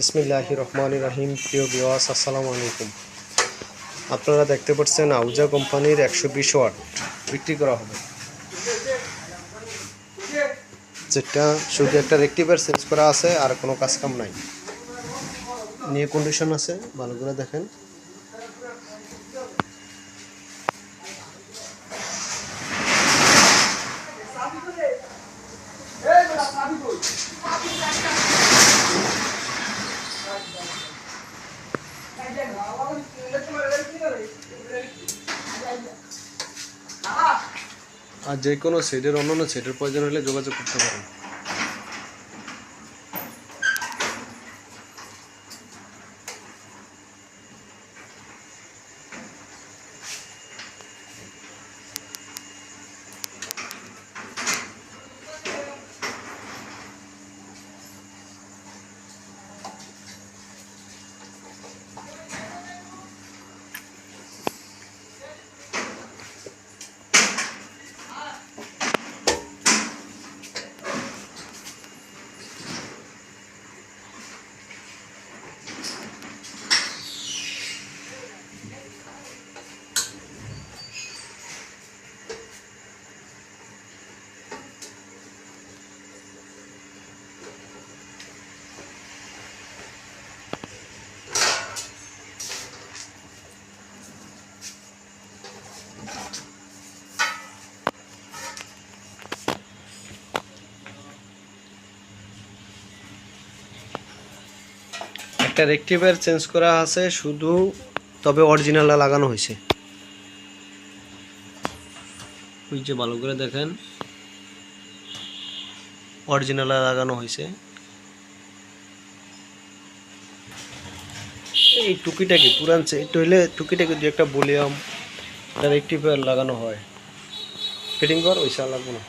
বিসমিল্লাহ রহমান রাহিম প্রিয় বিওয়াস আসসালামু আলাইকুম। আপনারা দেখতে পাচ্ছেন আউজা কোম্পানির একশো বিশ ওয়াট বিক্রি করা হবে। যেটা শুধু একটা রেক্টিভার চেঞ্জ করা আছে, আর কোনো কাজ কাম নাই। নিয়ে কন্ডিশন আছে, ভালো করে দেখেন। আর যে কোনো সেটের অন্যান্য সেটের প্রয়োজন হলে যোগাযোগ করতে পারেন। একটা রেক্টিভার চেঞ্জ করা আছে, শুধু তবে অরিজিনালটা লাগানো হয়েছে। ওই যে ভালো করে দেখেন। অরিজিনালটা লাগানো হয়েছে। এই টুকিটাকি, পুরান সেট হইলে টুকিটাকি দু একটা বলিয়াম রেক্টিভার লাগানো হয়। ফিটিং কর, ওইসা লাগবো না।